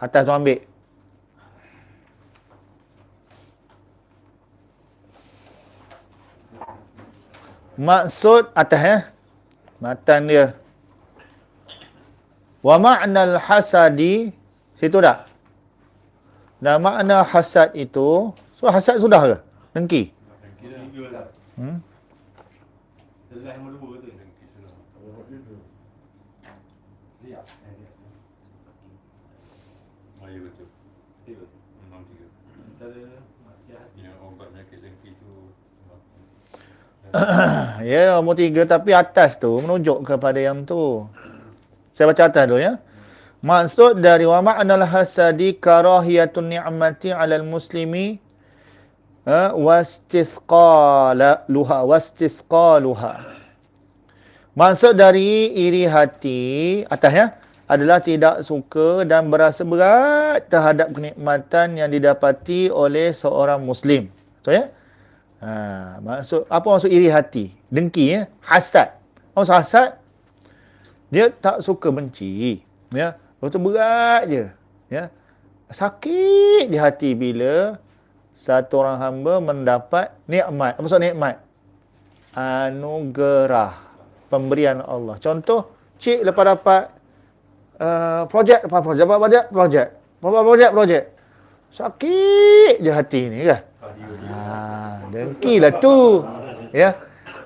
Atas tu ambil. Maksud atas ya. Matan dia. Wa ma'nal hasadi. Situ dah. Dan makna hasad itu. So hasad sudah ke? Dengki. Tiga lah. Hmm? Yang dua tu. Lihat. Oh, ya betul. Tiga. Memang tiga. Antara maksiat. Yang obat penyakit dengki tu Ya, nombor tiga. Tapi atas tu menunjuk kepada yang tu. Saya baca atas dulu ya. Maksud dari wa ma'nal hasadi karahiyatun ni'mati 'alal muslimi ha, wastithqala luha wastisqaluha. Maksud dari iri hati atas ya adalah tidak suka dan berasa berat terhadap kenikmatan yang didapati oleh seorang muslim. Betul ya? Ha, maksud apa maksud iri hati? Dengki ya, hasad. Maksud hasad? Dia tak suka benci, ya. Lepas tu berat je, ya. Sakit di hati bila satu orang hamba mendapat nikmat. Apa maksud nikmat? Anugerah pemberian Allah. Contoh, cik lepas dapat uh, projek lepas projek, dapat projek, projek. Dapat projek, projek. Sakit je hati ni kan? Ha, dengki lah tu. Ya.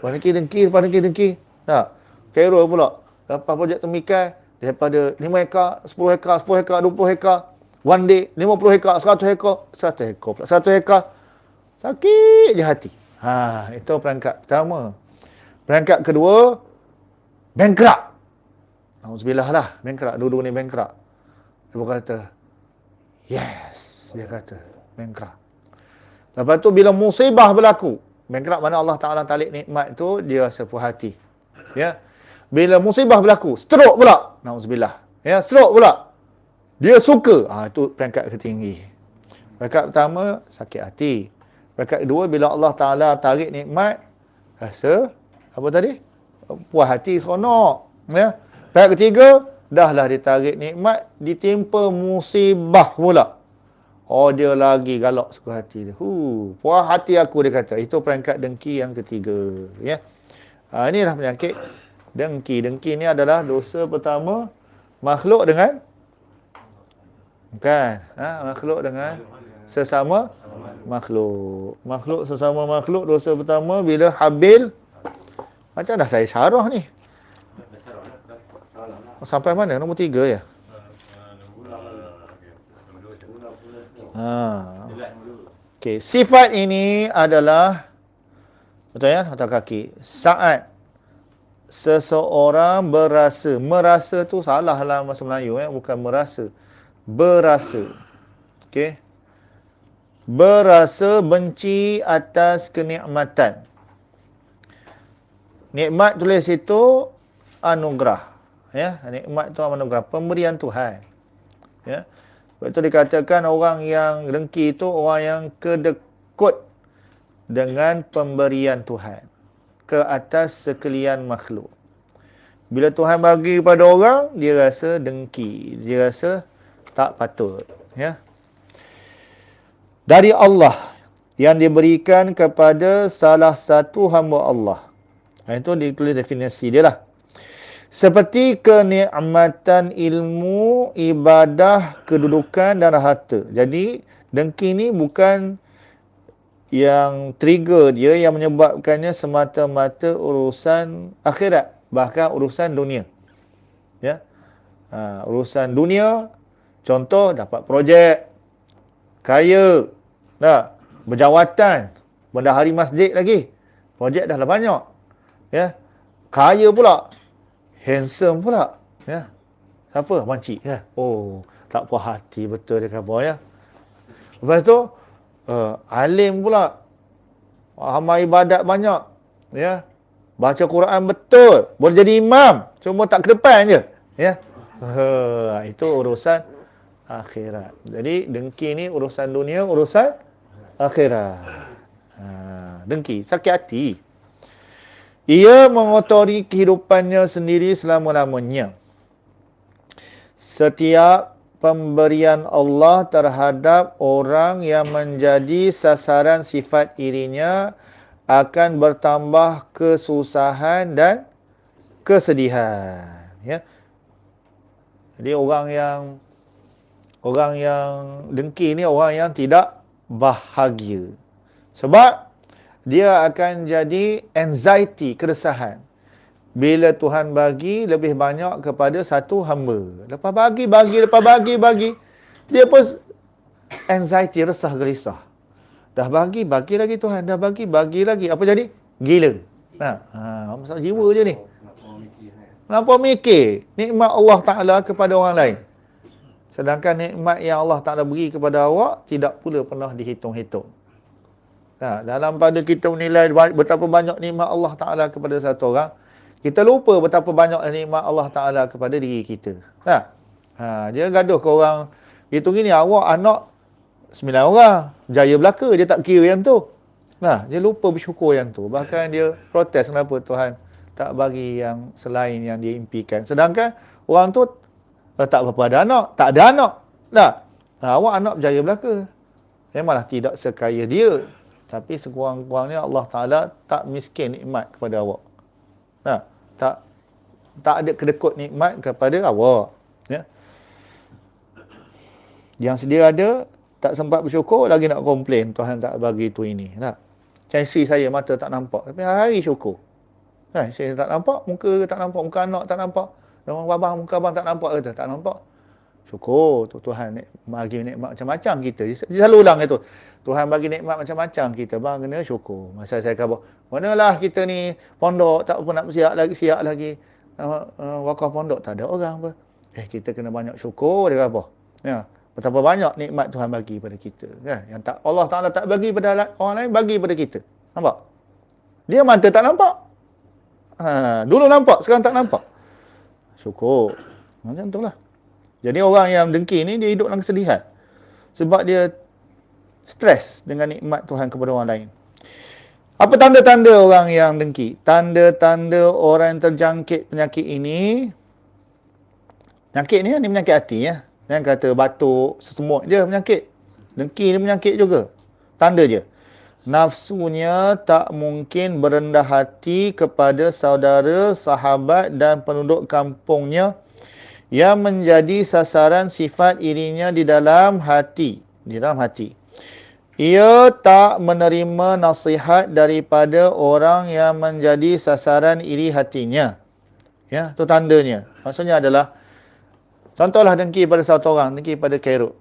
Dengki, dengki, lepas dengki, dengki. Tak. Kero pula. Lepas projek temikai, daripada 5 hektar, 10 hektar, 10 hektar, 20 hektar. One day, 50 hektar, 100 hektar, 100 hektar pula. 100 hektar. Sakit je hati. Ha, itu perangkat pertama. Perangkat kedua, bankrupt. Alhamdulillah lah, bankrupt. Dua-dua ni bankrupt. Dia pun kata, yes, dia kata, bankrupt. Lepas tu bila musibah berlaku, bankrupt mana Allah Ta'ala talik nikmat tu, dia puas hati. Ya. Bila musibah berlaku, stroke pula. Nauzubillah. Ya, stroke pula. Dia suka. Ah ha, itu peringkat ketinggi. Peringkat pertama, sakit hati. Peringkat kedua, bila Allah Ta'ala tarik nikmat, rasa, apa tadi? Puas hati, seronok. Ya. Peringkat ketiga, dahlah ditarik nikmat, ditimpa musibah pula. Oh dia lagi galak suka hati dia. Hu, puas hati aku dia kata. Itu perangkat dengki yang ketiga, ya. Ha, inilah penyakit dengki. Dengki ni adalah dosa pertama makhluk dengan bukan, ha, makhluk dengan sesama makhluk. Makhluk sesama makhluk dosa pertama bila Habil macam dah saya syarah ni. Sampai mana? Nombor tiga ya? Ha. Okey, sifat ini adalah betul ya, atas kaki. Saat seseorang berasa, merasa tu salah lah bahasa Melayu ya, bukan merasa. Berasa. Okey. Berasa benci atas kenikmatan. Nikmat tulis itu anugerah. Ya, nikmat itu anugerah, pemberian Tuhan. Ya. Sebab itu dikatakan orang yang dengki itu orang yang kedekut dengan pemberian Tuhan ke atas sekalian makhluk. Bila Tuhan bagi kepada orang, dia rasa dengki, dia rasa tak patut, ya. Dari Allah yang diberikan kepada salah satu hamba Allah. Itu ditulis definisi dia lah. Seperti kenikmatan ilmu, ibadah, kedudukan dan harta. Jadi, dengki ni bukan yang trigger dia yang menyebabkannya semata-mata urusan akhirat. Bahkan urusan dunia. Ya. Ha, urusan dunia, contoh dapat projek, kaya, tak? berjawatan, bendahari masjid lagi. Projek dah lah banyak. Ya. Kaya pula handsome pula. Ya. Siapa? Makcik. Ya. Oh, tak puas hati betul dia kata ya. Lepas tu, uh, alim pula. Amal ibadat banyak. Ya. Baca Quran betul. Boleh jadi imam. Cuma tak ke depan je. Ya. Uh, itu urusan akhirat. Jadi dengki ni urusan dunia, urusan akhirat. Uh, dengki, sakit hati. Ia mengotori kehidupannya sendiri selama-lamanya. Setiap pemberian Allah terhadap orang yang menjadi sasaran sifat irinya akan bertambah kesusahan dan kesedihan ya jadi orang yang orang yang dengki ni orang yang tidak bahagia sebab dia akan jadi anxiety keresahan bila Tuhan bagi lebih banyak kepada satu hamba. Lepas bagi, bagi, lepas bagi, bagi. Dia pun anxiety, resah, gelisah. Dah bagi, bagi lagi Tuhan. Dah bagi, bagi lagi. Apa jadi? Gila. Ha, ha masalah jiwa je ni. Kenapa mikir nikmat Allah Ta'ala kepada orang lain? Sedangkan nikmat yang Allah Ta'ala beri kepada awak, tidak pula pernah dihitung-hitung. Ha, dalam pada kita menilai betapa banyak nikmat Allah Ta'ala kepada satu orang, kita lupa betapa banyak nikmat Allah Ta'ala kepada diri kita. Ha? Ha, dia gaduh ke orang, itu gini, awak anak sembilan orang, jaya belaka, dia tak kira yang tu. Nah, dia lupa bersyukur yang tu. Bahkan dia protes kenapa Tuhan tak bagi yang selain yang dia impikan. Sedangkan orang tu eh, tak berapa ada anak, tak ada anak. Nah, ha, awak anak berjaya belaka. Memanglah tidak sekaya dia. Tapi sekurang-kurangnya Allah Ta'ala tak miskin nikmat kepada awak. Nah, tak tak ada kedekut nikmat kepada awak ya. Yang sedia ada tak sempat bersyukur lagi nak komplain Tuhan tak bagi tu ini. Macam isteri saya mata tak nampak tapi hari syukur. Kan saya tak nampak muka tak nampak muka anak tak nampak orang babang muka abang tak nampak kata tak nampak syukur tu Tuhan bagi nikmat macam-macam kita. Dia selalu ulang itu. Tuhan bagi nikmat macam-macam kita bang kena syukur. Masa saya khabar manalah kita ni pondok tak apa nak siap lagi siap lagi. Uh, uh, wakaf pondok tak ada orang apa. Eh kita kena banyak syukur dia apa? Ya betapa banyak nikmat Tuhan bagi pada kita kan? Yang tak Allah Taala tak bagi pada orang lain bagi pada kita. Nampak? Dia mata tak nampak. Ha, dulu nampak sekarang tak nampak. Syukur. Macam tu lah jadi orang yang dengki ni dia hidup dalam kesedihan sebab dia stres dengan nikmat Tuhan kepada orang lain apa tanda-tanda orang yang dengki? Tanda-tanda orang yang terjangkit penyakit ini. Penyakit ni ni penyakit hati ya. Yang kata batuk, sesemut je penyakit. Dengki ni penyakit juga. Tanda je. Nafsunya tak mungkin berendah hati kepada saudara, sahabat dan penduduk kampungnya yang menjadi sasaran sifat irinya di dalam hati. Di dalam hati. Ia tak menerima nasihat daripada orang yang menjadi sasaran iri hatinya. Ya, tu tandanya. Maksudnya adalah contohlah dengki pada satu orang, dengki pada Kairo.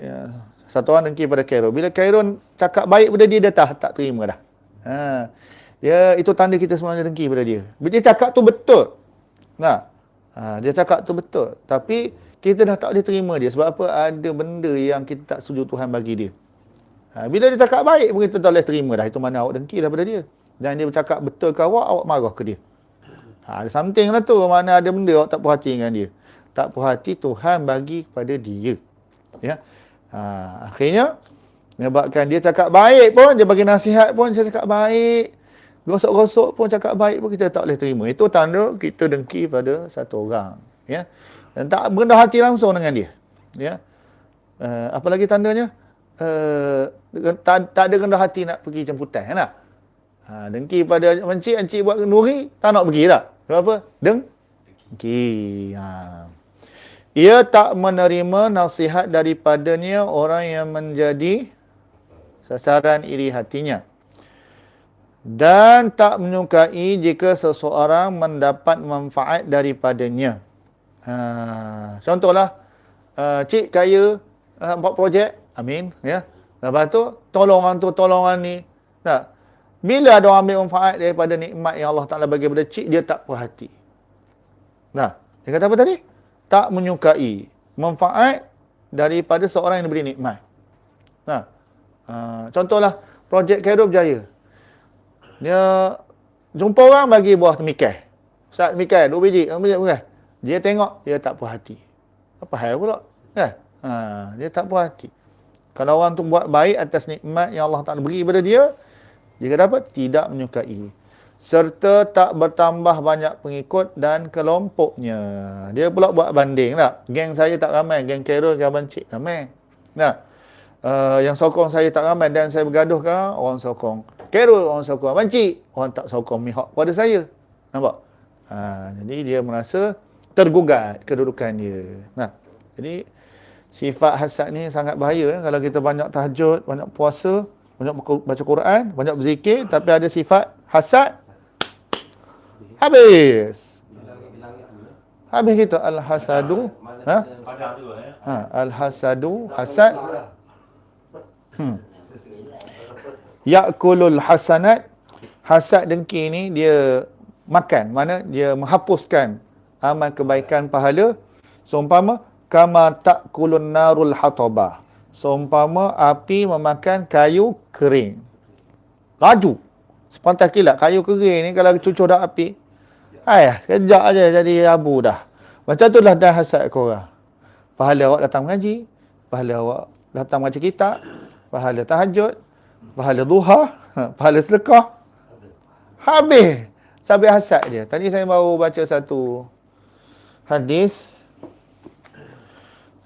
Ya, satu orang dengki pada Kairo. Bila Kairo cakap baik pada dia, dia tak, tak terima dah. Ha. Dia, itu tanda kita semuanya dengki pada dia. Bila dia cakap tu betul. Nah. Ha, dia cakap tu betul. Tapi kita dah tak boleh terima dia. Sebab apa? Ada benda yang kita tak setuju Tuhan bagi dia. Ha, bila dia cakap baik pun kita tak boleh terima dah. Itu mana awak dengki daripada dia. Dan dia bercakap betul ke awak, awak marah ke dia. Ha, ada something lah tu. Mana ada benda awak tak puas dengan dia. Tak puas hati Tuhan bagi kepada dia. Ya. Ha, akhirnya, menyebabkan dia cakap baik pun, dia bagi nasihat pun, dia cakap baik. Gosok-gosok pun cakap baik pun kita tak boleh terima. Itu tanda kita dengki pada satu orang. Ya. Dan tak berendah hati langsung dengan dia. Ya. Uh, apa lagi tandanya? uh, tak, tak ada rendah hati nak pergi jemputan kan tak? Ha, dengki pada encik, encik buat nuri, tak nak pergi tak? Sebab apa? Dengki. Ha. Ia tak menerima nasihat daripadanya orang yang menjadi sasaran iri hatinya. Dan tak menyukai jika seseorang mendapat manfaat daripadanya. Ha, contohlah, uh, cik kaya uh, buat projek, Amin. Ya. Lepas tu, tolong orang tu, tolong orang ni. Tak. Bila ada orang ambil manfaat daripada nikmat yang Allah Ta'ala bagi kepada cik, dia tak puas hati. Nah, dia kata apa tadi? Tak menyukai manfaat daripada seorang yang diberi nikmat. Nah, uh, contohlah, projek Cairo berjaya. Dia jumpa orang bagi buah temikai. Ustaz temikai, dua biji, dua biji, bukan? Dia tengok, dia tak puas hati. Apa hal pula? Kan? Ha, dia tak puas hati. Kalau orang tu buat baik atas nikmat yang Allah Ta'ala beri kepada dia, kata apa? Tidak menyukai. serta tak bertambah banyak pengikut dan kelompoknya. Dia pula buat banding tak? Geng saya tak ramai, geng Carol, Gaban Cik ramai. Nah, uh, yang sokong saya tak ramai dan saya bergaduh kan orang sokong Carol, orang sokong Abang Cik, orang tak sokong mihak pada saya. Nampak? Ha, jadi dia merasa tergugat kedudukan dia. Nah, jadi sifat hasad ni sangat bahaya eh. kalau kita banyak tahajud, banyak puasa, banyak baca Quran, banyak berzikir tapi ada sifat hasad habis. Habis kita al-hasadu. Ha? Eh. Ha, al-hasadu hasad. Hmm. Yakulul hasanat. Hasad dengki ni dia makan. Mana dia menghapuskan amal kebaikan pahala. Seumpama kama takulun narul hatabah. Seumpama api memakan kayu kering. Laju. Sepantas kilat kayu kering ni kalau cucur dah api. Ayah, sekejap aja jadi abu dah. Macam tu lah dah hasad korang. Pahala awak datang mengaji, pahala awak datang baca kitab, pahala tahajud, pahala duha, ha, pahala sedekah. Habis. Sampai hasad dia. Tadi saya baru baca satu hadis.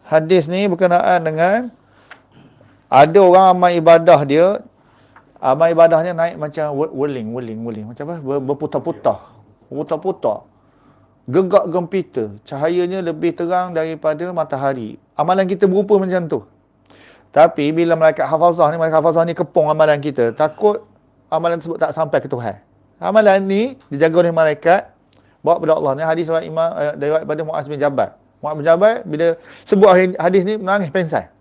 Hadis ni berkenaan dengan ada orang amal ibadah dia amal ibadahnya naik macam whirling, whirling, whirling. Macam apa? Ber- Berputar-putar. Berputar-putar. Gegak gempita. Cahayanya lebih terang daripada matahari. Amalan kita berupa macam tu. Tapi bila malaikat hafazah ni, malaikat hafazah ni kepung amalan kita. Takut amalan tersebut tak sampai ke Tuhan. Amalan ni dijaga oleh malaikat. Bawa kepada Allah. Ni hadis riwayat Imam eh, riwayat pada Muaz bin Jabal. Muaz bin Jabal bila sebut hadis ni menangis pensai.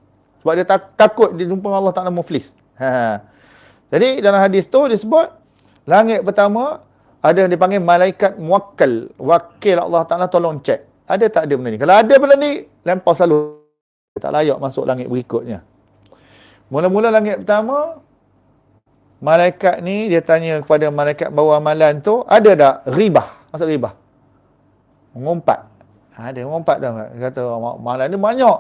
Sebab dia tak, takut dia jumpa Allah Ta'ala muflis. Ha. Jadi dalam hadis tu disebut langit pertama ada yang dipanggil malaikat muwakkal. Wakil Allah Ta'ala tolong cek. Ada tak ada benda ni? Kalau ada benda ni, lempar selalu. Tak layak masuk langit berikutnya. Mula-mula langit pertama, malaikat ni dia tanya kepada malaikat bawa amalan tu, ada tak ribah? Maksud ribah? Mengumpat. Ha, dia mengumpat dah. Dia kata, malam ni banyak.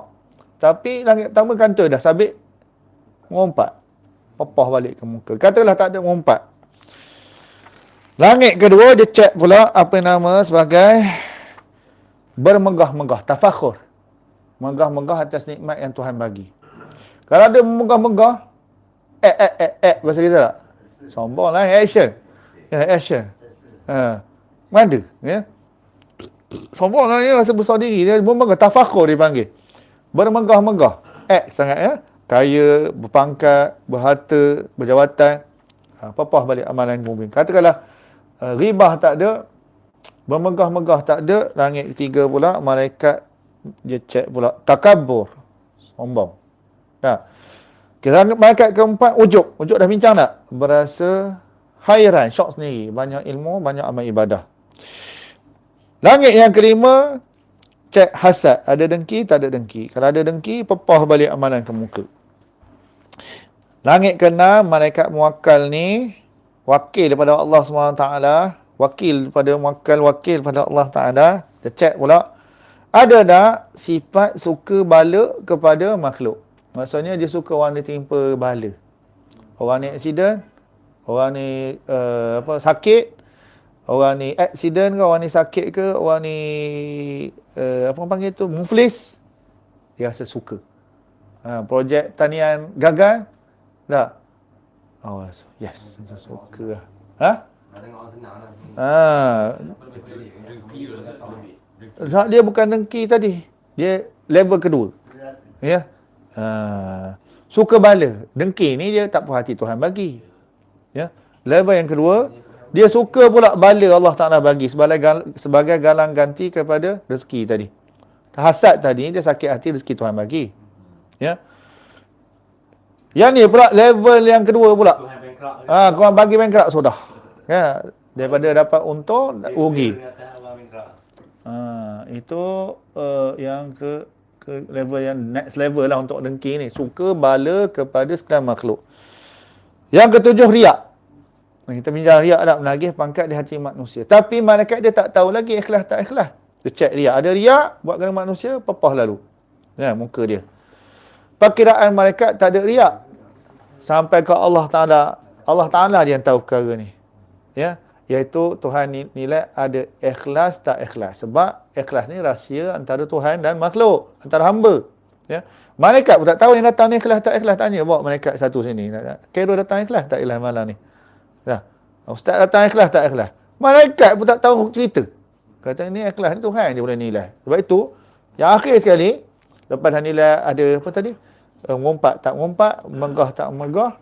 Tapi langit pertama kata dah sabit mengumpat. Papah balik ke muka. Katalah tak ada mengumpat. Langit kedua dia cek pula apa nama sebagai bermegah-megah, tafakhur. Megah-megah atas nikmat yang Tuhan bagi. Kalau ada megah-megah, eh, eh, eh, eh, bahasa kita tak? Sombong lah, action. Ya, action. Ha. Mana? Ya. Sombong lah, dia rasa besar diri. Dia bermegah, tafakhur dia panggil. Bermegah-megah. Eh, sangat ya. Kaya, berpangkat, berharta, berjawatan. Ha, papah balik amalan mubin. Katakanlah, uh, ribah tak ada, bermegah-megah tak ada, langit ketiga pula, malaikat dia cek pula, takabur, sombong. Ha. Kita malaikat keempat, ujuk. Ujuk dah bincang tak? Berasa hairan, syok sendiri. Banyak ilmu, banyak amal ibadah. Langit yang kelima, cek hasad. Ada dengki, tak ada dengki. Kalau ada dengki, pepah balik amalan ke muka. Langit keenam, malaikat muakkal ni, wakil daripada Allah SWT, wakil daripada muakkal, wakil daripada Allah Ta'ala, dia cek pula, ada tak sifat suka bala kepada makhluk? Maksudnya dia suka orang ni timpa bala. Orang ni accident, orang ni uh, apa sakit, orang ni accident ke, orang ni sakit ke, orang ni uh, apa panggil tu, muflis, dia rasa suka. Ha, projek tanian gagal, tak? Oh, yes, macam suka lah. Ha? Ha. Dia bukan dengki tadi. Dia level kedua. Ya. Ha. Suka bala. Dengki ni dia tak puas hati Tuhan bagi. Ya. Level yang kedua, dia suka pula bala Allah Ta'ala bagi sebagai, gal- sebagai galang ganti kepada rezeki tadi. Hasad tadi, dia sakit hati rezeki Tuhan bagi. Ya. Yang ni pula level yang kedua pula. Tuhan. Ah, kau bagi bankrupt sudah. Ya, daripada dapat untung rugi. Ha, itu uh, yang ke ke level yang next level lah untuk dengki ni. Suka bala kepada sekalian makhluk. Yang ketujuh riak. Nah, kita bincang riak tak menagih pangkat di hati manusia. Tapi malaikat dia tak tahu lagi ikhlas tak ikhlas. Dia cek riak. Ada riak buat kerana manusia, papah lalu. Ya, muka dia. Perkiraan malaikat tak ada riak. Sampai ke Allah Ta'ala. Allah Ta'ala dia yang tahu perkara ni. Ya. Iaitu Tuhan ni- nilai ada ikhlas tak ikhlas. Sebab ikhlas ni rahsia antara Tuhan dan makhluk. Antara hamba. Ya. Malaikat pun tak tahu yang datang ni ikhlas tak ikhlas. Tanya bawa malaikat satu sini. Kero datang ikhlas tak ikhlas malam ni. Ya. Ustaz datang ikhlas tak ikhlas. Malaikat pun tak tahu cerita. Kata ni ikhlas ni Tuhan dia boleh nilai. Sebab itu, yang akhir sekali, lepas dah nilai ada apa tadi? Uh, ngumpat tak ngumpat, megah tak megah.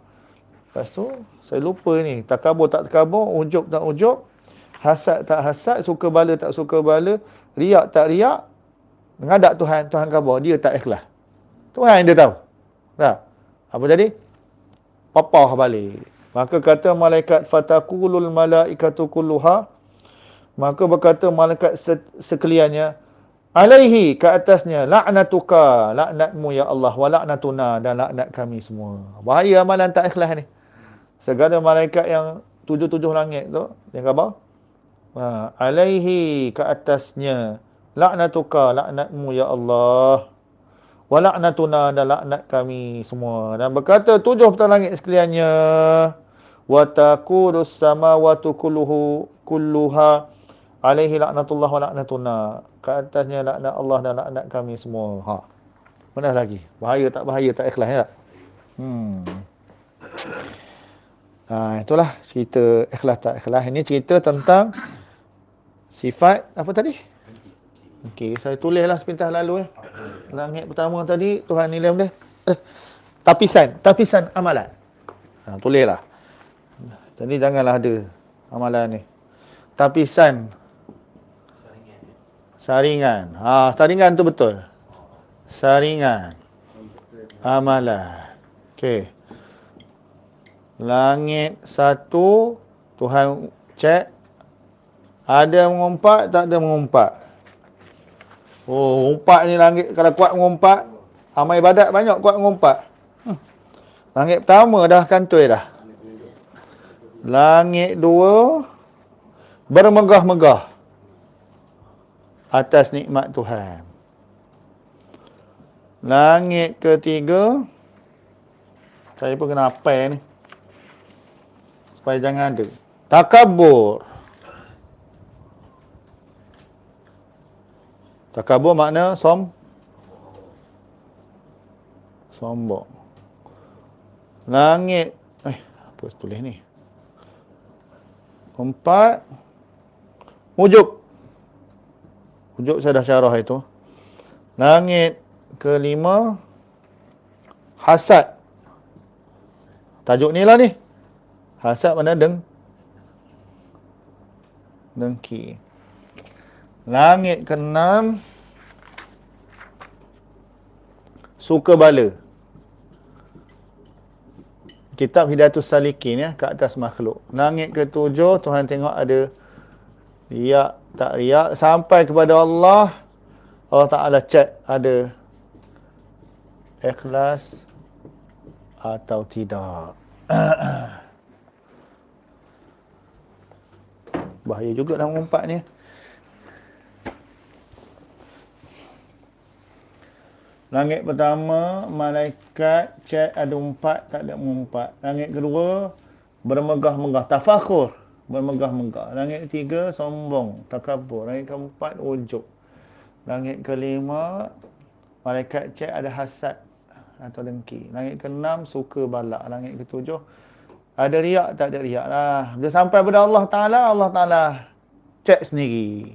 Lepas tu, saya lupa ni. Takabur tak takabur, ujub tak ujub. Hasad tak hasad, suka bala tak suka bala. Riak tak riak. Mengadap Tuhan, Tuhan khabar. Dia tak ikhlas. Tuhan yang dia tahu. Tak? Apa tadi? Papah balik. Maka kata malaikat fatakulul malaikatu kulluha maka berkata malaikat se- sekaliannya alaihi ke atasnya laknatuka laknatmu ya Allah wa laknatuna dan laknat kami semua. Bahaya amalan tak ikhlas ni. Segala malaikat yang tujuh-tujuh langit tu yang khabar ha, alaihi ke atasnya laknatuka laknatmu ya Allah. Wa laknatuna dan laknat kami semua. Dan berkata tujuh petang langit sekaliannya wa taqulus samawati kulluhu kulluha. Alaihi laknatullah wa laknatuna. Ke atasnya laknat Allah dan laknat kami semua. Ha. Mana lagi? Bahaya tak bahaya tak ikhlas ya? Hmm ha itulah cerita ikhlas tak ikhlas ini cerita tentang sifat apa tadi Okey, saya tulislah sepintas lalu eh. Langit pertama tadi Tuhan nilai benda. Eh, tapisan, tapisan amalan. Ha, tulislah. Jadi janganlah ada amalan ni. Tapisan saringan. Ha, saringan tu betul. Saringan amalan. Okey. Langit satu Tuhan cek ada mengumpat tak ada mengumpat. Oh, umpat ni langit kalau kuat mengumpat, amal ibadat banyak kuat mengumpat. Hmm. Langit pertama dah kantoi dah. Langit dua bermegah-megah atas nikmat Tuhan. Langit ketiga saya pun kena apa ni. Supaya jangan ada. Takabur. Takabur makna som sombong. Langit eh apa tulis ni? Empat ujub. Ujub saya dah syarah itu. Langit kelima hasad. Tajuk ni lah ni. Hasad mana deng dengki. Langit keenam suka bala. Kitab Hidayatus Salikin ya ke atas makhluk. Langit ketujuh Tuhan tengok ada riak tak riak sampai kepada Allah Allah Taala cek ada ikhlas atau tidak. Bahaya juga dalam umpat ni. Langit pertama, malaikat cek ada umpat, tak ada mengumpat. Langit kedua, bermegah-megah, tafakur, bermegah-megah. Langit ketiga, sombong, takabur. Langit keempat, ujub. Langit kelima, malaikat cek ada hasad atau dengki. Langit keenam, suka balak. Langit ketujuh, ada riak, tak ada riak lah. Bila sampai pada Allah Ta'ala, Allah Ta'ala cek sendiri.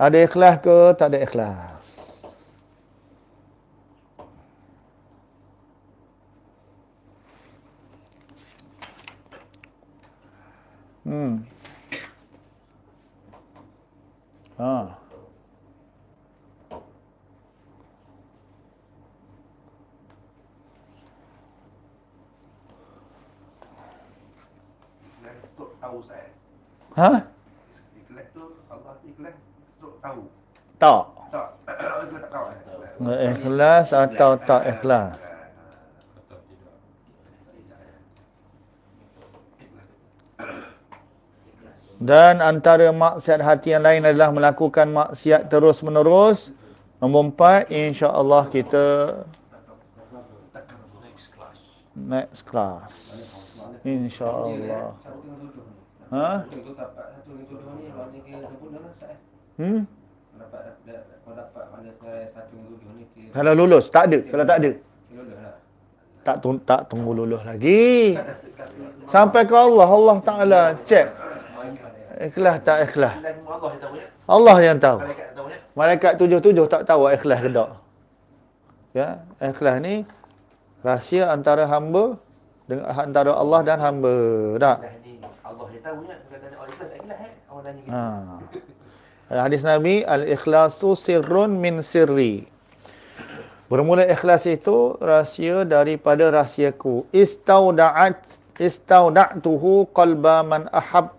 Ada ikhlas ke, tak ada ikhlas. Hmm. Ha. Ikhlas stroke tahu Ustaz. Ha? Ikhlas tu Allah tu ikhlas stroke tahu. Tak. Tak. ikhlas tak tahu. eh? Ikhlas atau tak ikhlas. Atau tidak. Dan antara maksiat hati yang lain adalah melakukan maksiat terus menerus. Nombor empat, insya-Allah kita Next class. next class. Insya-Allah. Ha? Itu dapat satu itu dua ni maknanya kira sempurna lah Ustaz. eh. Hmm? Dapat dapat kalau dapat mana sekarang satu itu dua ni kira Kalau lulus, tak ada. Kalau tak ada, dah lah. tak tung, tak tunggu lulus lagi. Sampai ke Allah, Allah Taala cek pada ikhlas tak ikhlas. Allah yang tahu ya. Allah yang tahu. Malaikat tak tahu ya. Malaikat tujuh-tujuh tak tahu ikhlas ke tak. Ya, ikhlas ni rahsia antara hamba dengan antara Allah dan hamba. Tak? Tahu ya. Tanya orang tak ikhlas eh. Orang tanya gitu. Ha. Hadis Nabi al-ikhlasu sirrun min sirri. Bermula ikhlas itu rahsia daripada rahsiaku. Istauda'at istauda'tuhu qalba man ahab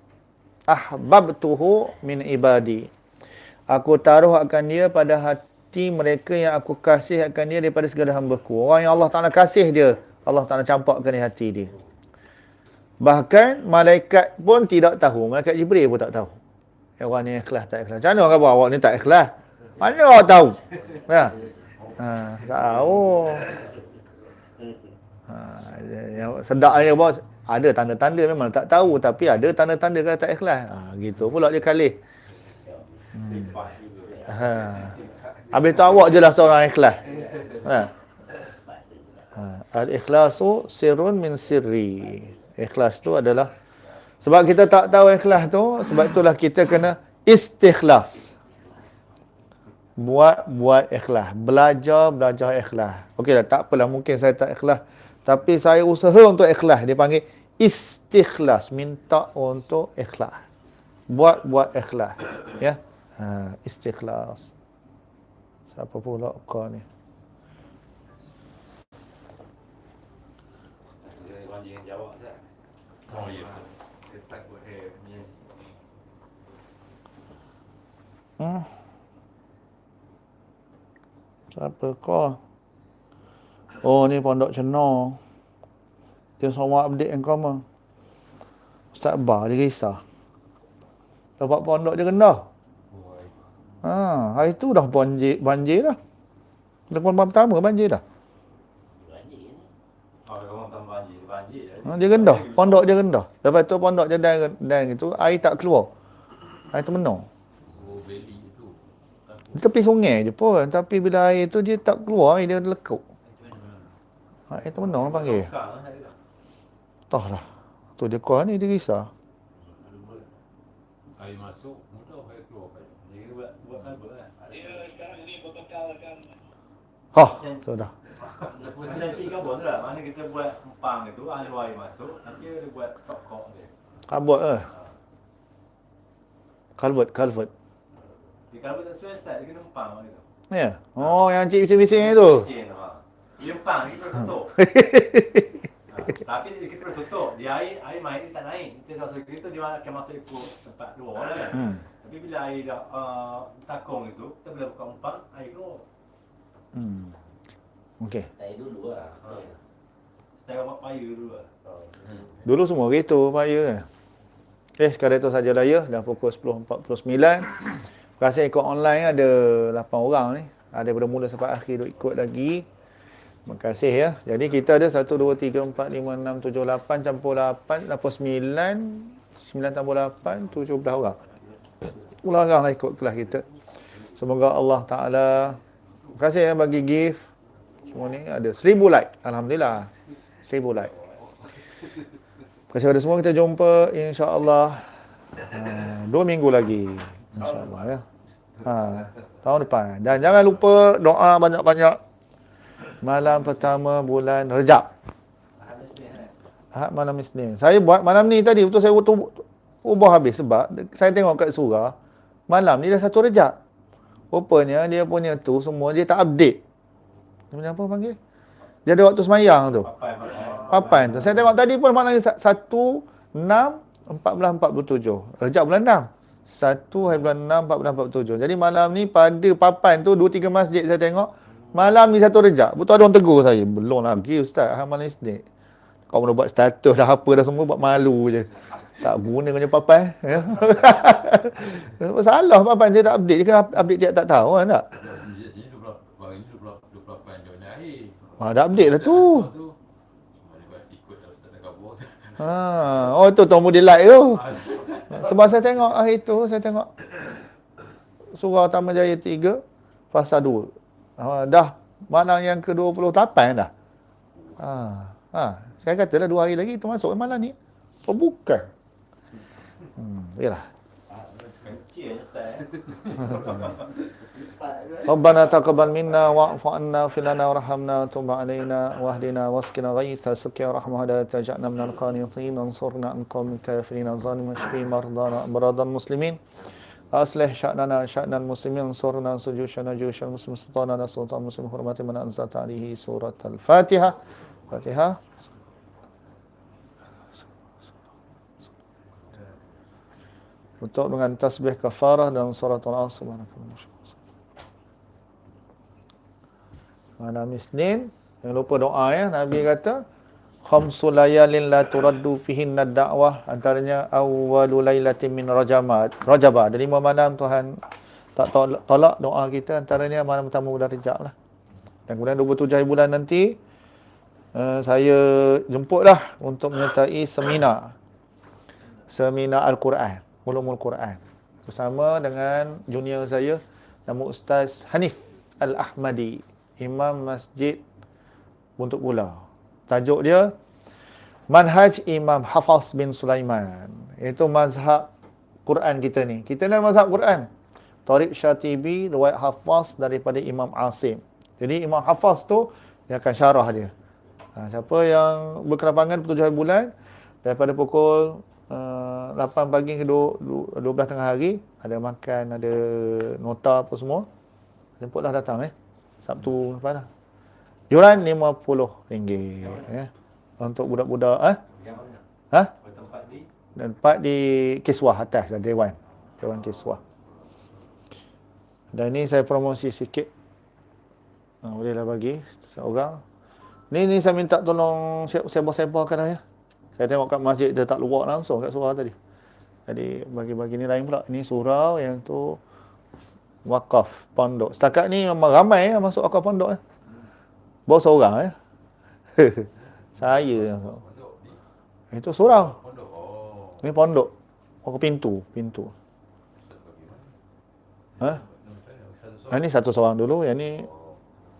ahbabtuhu min ibadi. Aku taruh akan dia pada hati mereka yang aku kasih akan dia daripada segala hamba-Ku. Orang yang Allah Taala kasih dia, Allah Taala campakkan di hati dia. Bahkan malaikat pun tidak tahu. Malaikat Jibril pun tak tahu. Orang ni ikhlas tak ikhlas. Macam mana awak ni tak ikhlas? Mana awak tahu? Ya. Ha, tahu. Ha, yang sedap ni bos ada tanda-tanda memang tak tahu tapi ada tanda-tanda kalau tak ikhlas. Ha, gitu pula dia kalih. Ha. Habis tu awak je lah seorang ikhlas. Ha. Ha. Al-ikhlasu sirrun min sirri. Ikhlas tu adalah sebab kita tak tahu ikhlas tu, sebab itulah kita kena istikhlas. Buat buat ikhlas, belajar belajar ikhlas. Okeylah tak apalah mungkin saya tak ikhlas, tapi saya usaha untuk ikhlas. Dia panggil istikhlas, minta untuk ikhlas. Buat buat ikhlas, ya. Ha, istikhlas. Siapa pula kau ni? Dia banjir yang jawab Ustaz. Oh ya. Dia takut punya Hmm. Siapa kau? Oh ni pondok cena. Dia semua update yang kau mah. Ustaz Bar dia risau. Dapat pondok dia rendah. Ha, hari tu dah banjir, banjir dah. Lepas pertama banjir dah. Oh, orang tak banjir, banjir. Ha, dia rendah. Pondok dia rendah. Lepas tu pondok dia dan, dan itu air tak keluar. Air tu menung. Oh. Di tepi sungai je pun. Tapi bila air tu dia tak keluar, air dia lekuk. Air tu menung orang panggil. Entah lah. Tu dia keluar ni, dia risau. Air masuk, mudah air keluar. Dia buat buat apa kan? Ha, sudah. Macam cik kau buat tu lah. Mana kita buat empang itu, ada air masuk, nanti dia buat stop cock dia. Kabut eh. Culvert, culvert. Dia kalau tak sesuai start, dia kena empang mana tu. Ya. Oh, yang cik bising-bising tu. Mesin tu, ha. Dia empang, kita tutup. Ha, Tapi kita boleh tutup. Dia air, air main dia tak naik. Kita rasa kita dia akan masuk ikut tempat luar lah kan. Hmm. Tapi bila air dah uh, takung itu, kita boleh buka empang, air keluar. Hmm. Okey. Saya dulu lah. Ha. Style buat payah dulu lah. Dulu semua gitu, Pak Ya. Eh, sekarang itu sajalah ya. Dah pukul 10.49. Terima kasih ikut online ada 8 orang ni. Ada daripada mula sampai akhir duk ikut lagi. Terima kasih ya. Jadi kita ada 1, 2, 3, 4, 5, 6, 7, 8 campur 8, 89, 9 tambah 8, 17 orang. 10 orang lah ikut kelas kita. Semoga Allah Ta'ala Terima kasih ya bagi gift. Semua ni ada 1000 like. Alhamdulillah. 1000 like. Terima kasih kepada semua. Kita jumpa insya-Allah uh, dua minggu lagi. Insya-Allah ya. Ha, tahun depan. Dan jangan lupa doa banyak-banyak. Malam pertama bulan Rejab. Ahad malam Isnin. Saya buat malam ni tadi betul saya tu ubah habis sebab saya tengok kat surah malam ni dah satu Rejab. Rupanya dia punya tu semua dia tak update. Dia punya apa panggil? Dia ada waktu semayang tu. Papan tu. Saya tengok tadi pun ni 1 6 14 47. Rejab bulan 6. 1 hari bulan 6 14 47. Jadi malam ni pada papan tu 2 3 masjid saya tengok malam ni satu Rejab. Betul ada orang tegur saya. Belum lagi ustaz, hari malam Isnin. Kau nak buat status dah apa dah semua buat malu je. Tak guna punya papan. Ya. Salah papan dia tak update. Dia kan update dia tak tahu kan tak? Di sini 20 hari ni 20 28 jam akhir. Ha, dah update lah tu. Ha, oh tu tombol dia like tu. Sebab saya tengok hari tu, saya tengok surah Tamanjaya 3, pasal 2. Ha, dah malam yang ke-28 dah. Ha, ha, saya kata dah dua hari lagi termasuk malam ni. Pembuka. Hmm, yalah. ربنا تقبل منا واعف عنا واغفر لنا وارحمنا وتب علينا واهدنا واسقنا غيثا سقيا رحمة هداية تجعلنا من القانطين. وانصرنا عن قوم الكافرين الظالمين واشفي مرضانا أمراض المسلمين. أصلح شأننا شأن المسلمين. انصرنا انصر جيوشنا جيوش المسلمين سلطاننا سلطان المسلمين حرمة من أنزلت عليه سورة الفاتحة. فاتحة. Untuk dengan tasbih kafarah dan suratul asr subhanakallah Malam Isnin Jangan lupa doa ya. Nabi kata Khamsu layalin la turaddu fihinna da'wah. Antaranya awwalu laylatin min rajamat Rajabah Ada lima malam Tuhan tak tolak, doa kita. Antaranya malam pertama bulan Rejab lah. Dan kemudian 27 hari bulan nanti uh, Saya jemputlah Untuk menyertai seminar. Seminar Al-Quran Ulumul Quran Bersama dengan junior saya Nama Ustaz Hanif Al-Ahmadi Imam Masjid Buntuk Gula. Tajuk dia Manhaj Imam Hafaz bin Sulaiman. Itu mazhab Quran kita ni. Kita ni mazhab Quran. Tariq Syatibi, riwayat Hafaz daripada Imam Asim. Jadi Imam Hafaz tu dia akan syarah dia. Ha, siapa yang berkelapangan pukul 7 hari bulan daripada pukul uh, 8 pagi ke 12 tengah hari ada makan, ada nota apa semua. Jemputlah datang eh. Sabtu lepas lah. Yuran RM50 ya. Untuk budak-budak eh? Ha? Bertempat di Dan tempat di Kiswah atas dan Dewan. Dewan Kiswah. Dan ini saya promosi sikit. Ha, bolehlah bagi seorang. Ni ni saya minta tolong sembah-sembahkan dah ya. Saya tengok kat masjid dia tak luar langsung kat surau tadi. Jadi bagi-bagi ni lain pula. Ini surau yang tu wakaf pondok. Setakat ni memang ramai ya masuk wakaf pondok. Eh. Bawa seorang ya. Saya yang masuk. Itu surau. pondok. Oh. Ni pondok. Oh, pintu, pintu. Ha? Ha, ni satu seorang dulu, yang ni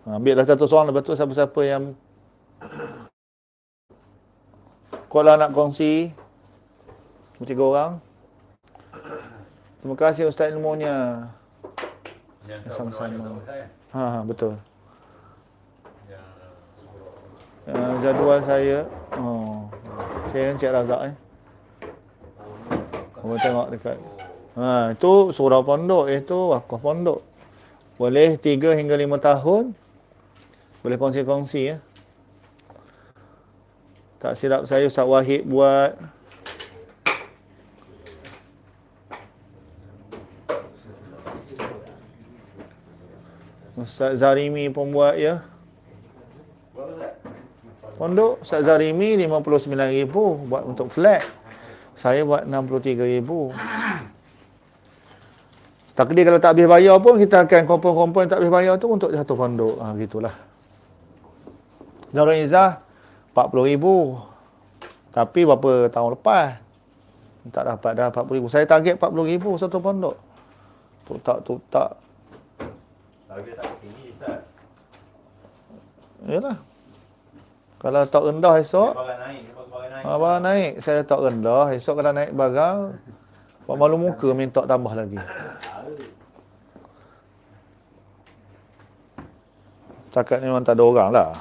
ha, ambillah satu seorang lepas tu siapa-siapa yang kalau nak kongsi tiga orang. Terima kasih Ustaz ilmunya. Yang Sama-sama. Saya. Ha, ha betul. Yang Uh, jadual saya oh saya dengan Cik Razak eh. Kamu tengok dekat. Ha, itu surau pondok, itu wakaf pondok. Boleh 3 hingga 5 tahun. Boleh kongsi-kongsi ya. Tak silap saya Ustaz Wahid buat Ustaz Zarimi pun buat ya. Pondok Ustaz Zarimi RM59,000 buat untuk flat. Saya buat RM63,000. Takdir kalau tak habis bayar pun kita akan kompon-kompon tak habis bayar tu untuk satu pondok. Ha, gitulah. Darul Izzah RM40,000. Tapi berapa tahun lepas? Tak dapat dah RM40,000. Saya target RM40,000 satu pondok. Tu tak, tu tak. Tinggi Ustaz. Yalah. Kalau tak rendah esok, Barang naik, barang naik. Ha, barang naik, saya tak rendah. Esok kalau naik barang, buat malu muka minta tambah lagi. Takat ni memang tak ada orang lah.